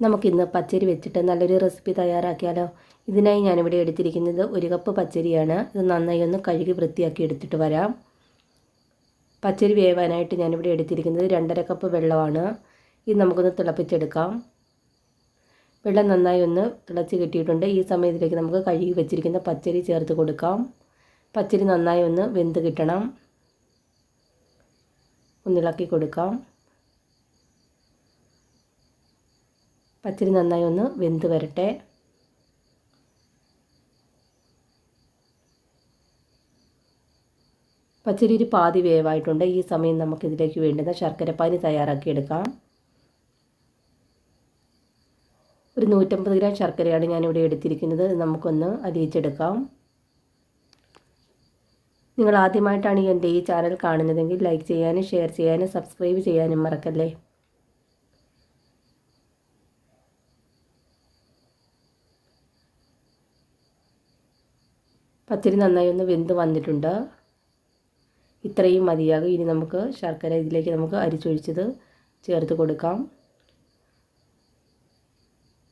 നമുക്കിന്ന് പച്ചരി വെച്ചിട്ട് നല്ലൊരു റെസിപ്പി തയ്യാറാക്കിയാലോ? ഇതിനായി ഞാനിവിടെ എടുത്തിരിക്കുന്നത് ഒരു കപ്പ് പച്ചരിയാണ്. ഇത് നന്നായി ഒന്ന് കഴുകി വൃത്തിയാക്കി എടുത്തിട്ട് വരാം. പച്ചരി വേവാനായിട്ട് ഞാനിവിടെ എടുത്തിരിക്കുന്നത് രണ്ടര കപ്പ് വെള്ളമാണ്. ഇത് നമുക്കൊന്ന് തിളപ്പിച്ചെടുക്കാം. വെള്ളം നന്നായി ഒന്ന് തിളച്ച് കിട്ടിയിട്ടുണ്ട്. ഈ സമയത്തിലേക്ക് നമുക്ക് കഴുകി വെച്ചിരിക്കുന്ന പച്ചരി ചേർത്ത് കൊടുക്കാം. പച്ചരി നന്നായി ഒന്ന് വെന്ത് കിട്ടണം. ഒന്നിളക്കി കൊടുക്കാം. പച്ചരി നന്നായി ഒന്ന് വെന്ത് വരട്ടെ. പച്ചരി ഒരു പാതി വേവായിട്ടുണ്ട്. ഈ സമയം നമുക്കിതിലേക്ക് വേണ്ടുന്ന ശർക്കരപ്പാനി തയ്യാറാക്കിയെടുക്കാം. ഒരു നൂറ്റമ്പത് ഗ്രാം ശർക്കരയാണ് ഞാനിവിടെ എടുത്തിരിക്കുന്നത്. നമുക്കൊന്ന് അരിയിച്ചെടുക്കാം. നിങ്ങൾ ആദ്യമായിട്ടാണ് എന്റെ ഈ ചാനൽ കാണുന്നതെങ്കിൽ ലൈക്ക് ചെയ്യാനും ഷെയർ ചെയ്യാനും സബ്സ്ക്രൈബ് ചെയ്യാനും മറക്കല്ലേ? പച്ചരി നന്നായി ഒന്ന് വെന്ത് വന്നിട്ടുണ്ട്. ഇത്രയും മതിയാകും. ഇനി നമുക്ക് ശർക്കര ഇതിലേക്ക് നമുക്ക് അരിച്ചൊഴിച്ചത് ചേർത്ത് കൊടുക്കാം.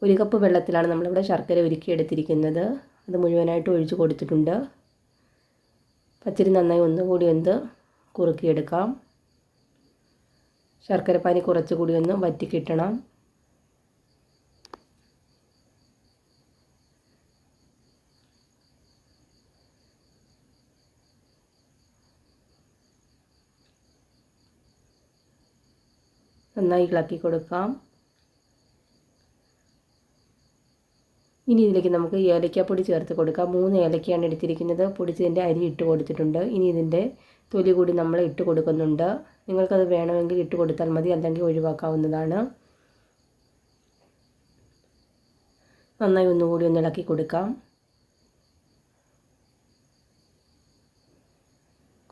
ഒരു കപ്പ് വെള്ളത്തിലാണ് നമ്മളിവിടെ ശർക്കര ഉരുക്കിയെടുത്തിരിക്കുന്നത്. അത് മുഴുവനായിട്ട് ഒഴിച്ചു കൊടുത്തിട്ടുണ്ട്. പച്ചരി നന്നായി ഒന്നുകൂടി ഒന്ന് കുറുക്കിയെടുക്കാം. ശർക്കരപ്പാനി കുറച്ചുകൂടി ഒന്ന് വറ്റിക്കിട്ടണം. നന്നായി ഇളക്കി കൊടുക്കാം. ഇനി ഇതിലേക്ക് നമുക്ക് ഏലക്കാപ്പൊടി ചേർത്ത് കൊടുക്കാം. മൂന്ന് ഏലക്കയാണ് എടുത്തിരിക്കുന്നത്. പൊടിച്ചതിന്റെ അരി ഇട്ട് കൊടുത്തിട്ടുണ്ട്. ഇനി ഇതിന്റെ തൊലി കൂടി നമ്മൾ ഇട്ട് കൊടുക്കുന്നുണ്ട്. നിങ്ങൾക്കത് വേണമെങ്കിൽ ഇട്ട് കൊടുത്താൽ മതി അല്ലെങ്കിൽ ഒഴിവാക്കാവുന്നതാണ്. നന്നായി ഒന്നുകൂടി ഒന്ന് ഇളക്കി കൊടുക്കാം.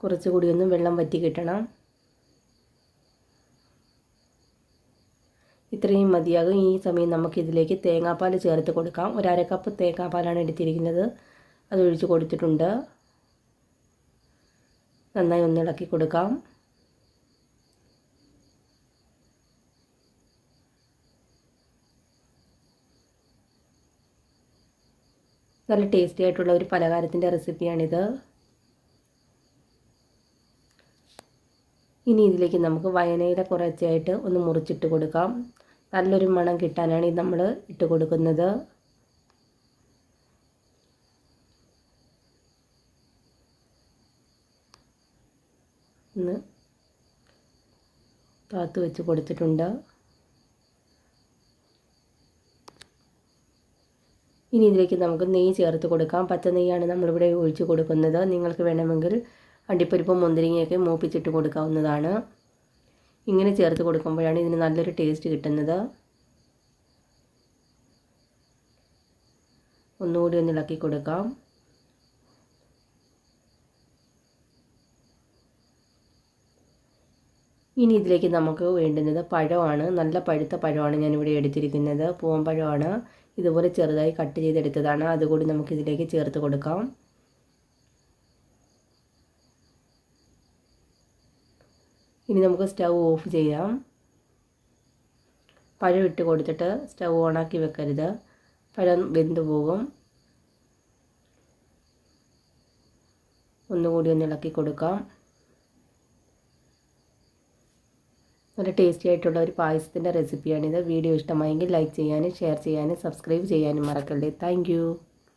കുറച്ചുകൂടി ഒന്ന് വെള്ളം വറ്റി കിട്ടണം. ഇത്രയും മതിയാകും. ഈ സമയം നമുക്കിതിലേക്ക് തേങ്ങാപ്പാൽ ചേർത്ത് കൊടുക്കാം. ഒരു അര കപ്പ് തേങ്ങാപ്പാലാണ് എടുത്തിരിക്കുന്നത്. അത് ഒഴിച്ച് കൊടുത്തിട്ടുണ്ട്. നന്നായി ഒന്ന് ഇളക്കി കൊടുക്കാം. നല്ല ടേസ്റ്റി ആയിട്ടുള്ള ഒരു പലഹാരത്തിന്റെ റെസിപ്പിയാണിത് ഇനി ഇതിലേക്ക് നമുക്ക് വയനയില കുറച്ചായിട്ട് ഒന്ന് മുറിച്ചിട്ട് കൊടുക്കാം. നല്ലൊരു മണം കിട്ടാനാണ് ഇത് നമ്മൾ ഇട്ട് കൊടുക്കുന്നത്. ഒന്ന് താത്ത് വെച്ച് കൊടുത്തിട്ടുണ്ട്. ഇനി ഇതിലേക്ക് നമുക്ക് നെയ്യ് ചേർത്ത് കൊടുക്കാം. പച്ച നെയ്യാണ് നമ്മളിവിടെ ഒഴിച്ച് കൊടുക്കുന്നത്. നിങ്ങൾക്ക് വേണമെങ്കിൽ അണ്ടിപ്പരിപ്പും മുന്തിരിങ്ങയൊക്കെ മൂപ്പിച്ചിട്ട് കൊടുക്കാവുന്നതാണ്. ഇങ്ങനെ ചേർത്ത് കൊടുക്കുമ്പോഴാണ് ഇതിന് നല്ലൊരു ടേസ്റ്റ് കിട്ടുന്നത്. ഒന്നുകൂടി ഒന്ന് ഇളക്കി കൊടുക്കാം. ഇനി ഇതിലേക്ക് നമുക്ക് വേണ്ടുന്നത് പഴമാണ്. നല്ല പഴുത്ത പഴമാണ് ഞാനിവിടെ എടുത്തിരിക്കുന്നത്. പൂവൻ പഴമാണ്. ഇതുപോലെ ചെറുതായി കട്ട് ചെയ്തെടുത്തതാണ്. അതുകൂടി നമുക്ക് ഇതിലേക്ക് ചേർത്ത് കൊടുക്കാം. ഇനി നമുക്ക് സ്റ്റൗ ഓഫ് ചെയ്യാം. പഴം ഇട്ട് കൊടുത്തിട്ട് സ്റ്റൗ ഓണാക്കി വെക്കരുത്. പഴം വെന്ത് പോകും. ഒന്നുകൂടി ഒന്ന് ഇളക്കി കൊടുക്കാം. നല്ല ടേസ്റ്റി ആയിട്ടുള്ള ഒരു പായസത്തിന്റെ റെസിപ്പിയാണിത് വീഡിയോ ഇഷ്ടമായെങ്കിൽ ലൈക്ക് ചെയ്യാനും ഷെയർ ചെയ്യാനും സബ്സ്ക്രൈബ് ചെയ്യാനും മറക്കല്ലേ. താങ്ക്